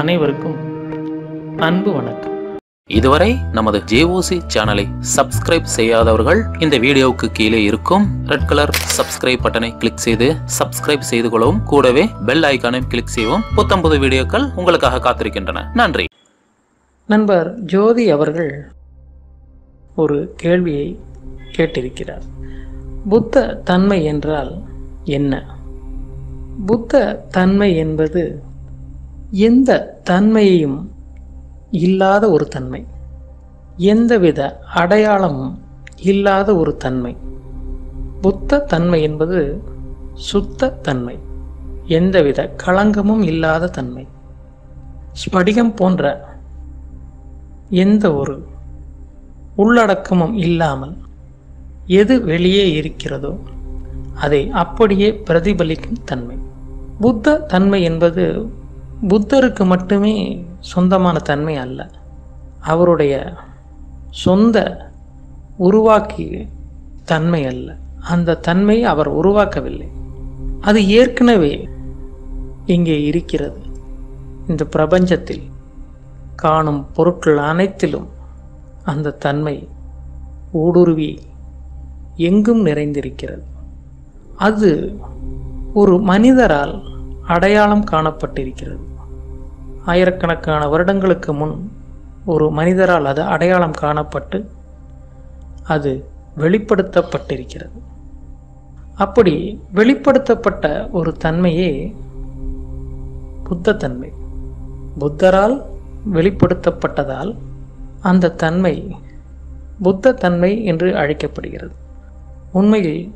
அனைவருக்கும் அன்பு வணக்கம். இதுவரை நமது ஜேஓசி சேனலை சப்ஸ்கிரைப் செய்யாதவர்கள் இந்த வீடியோவுக்கு கீழே இருக்கும் ரெட் கலர் சப்ஸ்கிரைப் பட்டனை கிளிக் செய்து சப்ஸ்கிரைப் செய்து கொள்ளவும் கூடவே பெல் ஐக்கானையும் கிளிக் செய்யவும் புத்தம்புது வீடியோக்கள் உங்களுக்காக காத்திருக்கின்றன. நன்றி. நண்பர் ஜோதி அவர்கள் ஒரு கேள்வியை கேட்டிருக்கிறார். புத்த தன்மை என்றால் என்ன? புத்த தன்மை என்பது எந்த தன்மையையும் இல்லாத ஒரு தன்மை. எந்தவித அடையாளமும் இல்லாத ஒரு தன்மை. புத்த தன்மை என்பது சுத்த தன்மை. எந்தவித களங்கமும் இல்லாத தன்மை. ஸ்படிகம் போன்ற எந்த ஒரு உள்ளடக்கமும் இல்லாமல் எது வெளியே இருக்கிறதோ அதை அப்படியே பிரதிபலிக்கும் தன்மை. புத்த தன்மை என்பது புத்தருக்கு மட்டுமே சொந்தமான தன்மை அல்ல. அவருடைய சொந்த உருவாக்கிய தன்மை அல்ல. அந்த தன்மையை அவர் உருவாக்கவில்லை. அது ஏற்கனவே இங்கே இருக்கிறது. இந்த பிரபஞ்சத்தில் காணும் பொருட்கள் அனைத்திலும் அந்த தன்மை ஊடுருவி எங்கும் நிறைந்திருக்கிறது. அது ஒரு மனிதரால் அடையாளம் காணப்பட்டிருக்கிறது. ஆயிரக்கணக்கான வருடங்களுக்கு முன் ஒரு மனிதரால் அது அடையாளம் காணப்பட்டு அது வெளிப்படுத்தப்பட்டிருக்கிறது. அப்படி வெளிப்படுத்தப்பட்ட ஒரு தன்மையே புத்த தன்மை புத்தரால் வெளிப்படுத்தப்பட்டதால் அந்த தன்மை புத்த தன்மை என்று அழைக்கப்படுகிறது. உண்மையில்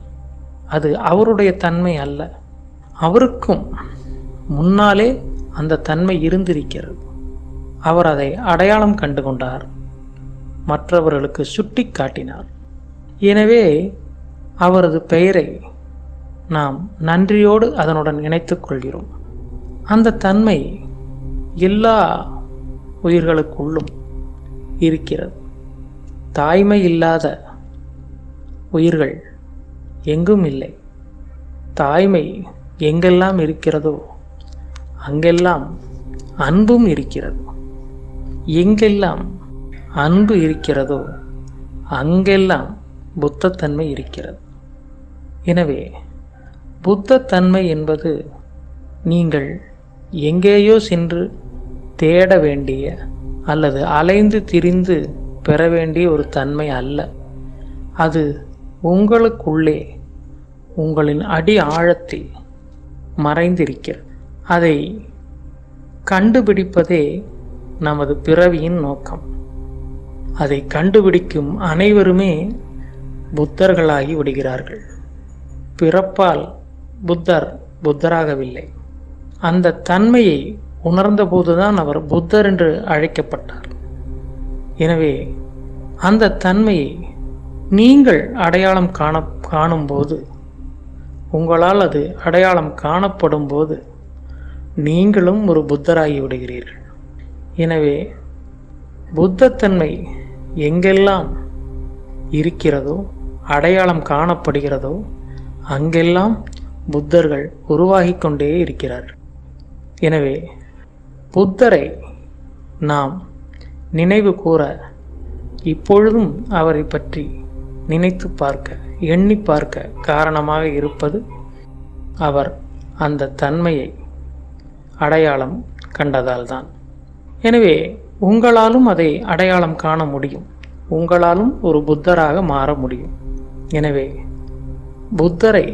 அது அவருடைய தன்மை அல்ல அவருக்கும் முன்னாலே அந்த தன்மை இருந்திருக்கிறது. அவர் அதை அடையாளம் கண்டு கொண்டார் மற்றவர்களுக்கு சுட்டி காட்டினார். எனவே அவரது பெயரை நாம் நன்றியோடு அதனுடன் இணைத்து கொள்கிறோம். அந்த தன்மை எல்லா உயிர்களுக்குள்ளும் இருக்கிறது. தாய்மை இல்லாத உயிர்கள் எங்கும் இல்லை. தாய்மை எங்கெல்லாம் இருக்கிறதோ அங்கெல்லாம் அன்பும் இருக்கிறது. எங்கெல்லாம் அன்பு இருக்கிறதோ அங்கெல்லாம் புத்தத்தன்மை இருக்கிறது. எனவே புத்தத்தன்மை என்பது நீங்கள் எங்கேயோ சென்று தேட வேண்டிய அல்லது அலைந்து திரிந்து பெற வேண்டிய ஒரு தன்மை அல்ல. அது உங்களுக்குள்ளே உங்களின் அடி ஆழத்தில் மறைந்திருக்கிறது. அதை கண்டுபிடிப்பதே நமது பிறவியின் நோக்கம். அதை கண்டுபிடிக்கும் அனைவருமே புத்தர்களாகி விடுகிறார்கள். பிறப்பால் புத்தர் புத்தராகவில்லை. அந்த தன்மையை உணர்ந்தபோதுதான் அவர் புத்தர் என்று அழைக்கப்பட்டார். எனவே அந்த தன்மையை நீங்கள் அடையாளம் காண காணும்போது உங்களால் அது அடையாளம் காணப்படும் போது நீங்களும் ஒரு புத்தராகி விடுகிறீர்கள். எனவே புத்தத்தன்மை எங்கெல்லாம் இருக்கிறதோ அடையாளம் காணப்படுகிறதோ அங்கெல்லாம் புத்தர்கள் உருவாகி கொண்டே இருக்கிறார்கள். எனவே புத்தரை நாம் நினைவு கூற இப்பொழுதும் அவரை பற்றி நினைத்து பார்க்க எண்ணி பார்க்க காரணமாக இருப்பது அவர் அந்த தன்மையை அடையாளம் கண்டதால்தான். எனவே உங்களாலும் அதை அடையாளம் காண முடியும். உங்களாலும் ஒரு புத்தராக மாற முடியும். எனவே புத்தரை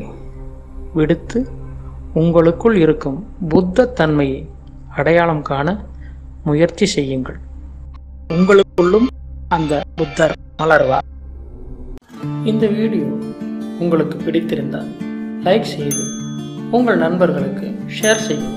விடுத்து உங்களுக்குள் இருக்கும் புத்த தன்மையை அடையாளம் காண முயற்சி செய்யுங்கள். உங்களுக்குள்ளும் அந்த புத்தர் மலர்வார். இந்த வீடியோ உங்களுக்கு பிடித்திருந்தால் லைக் செய்து உங்கள் நண்பர்களுக்கு ஷேர் செய்யும்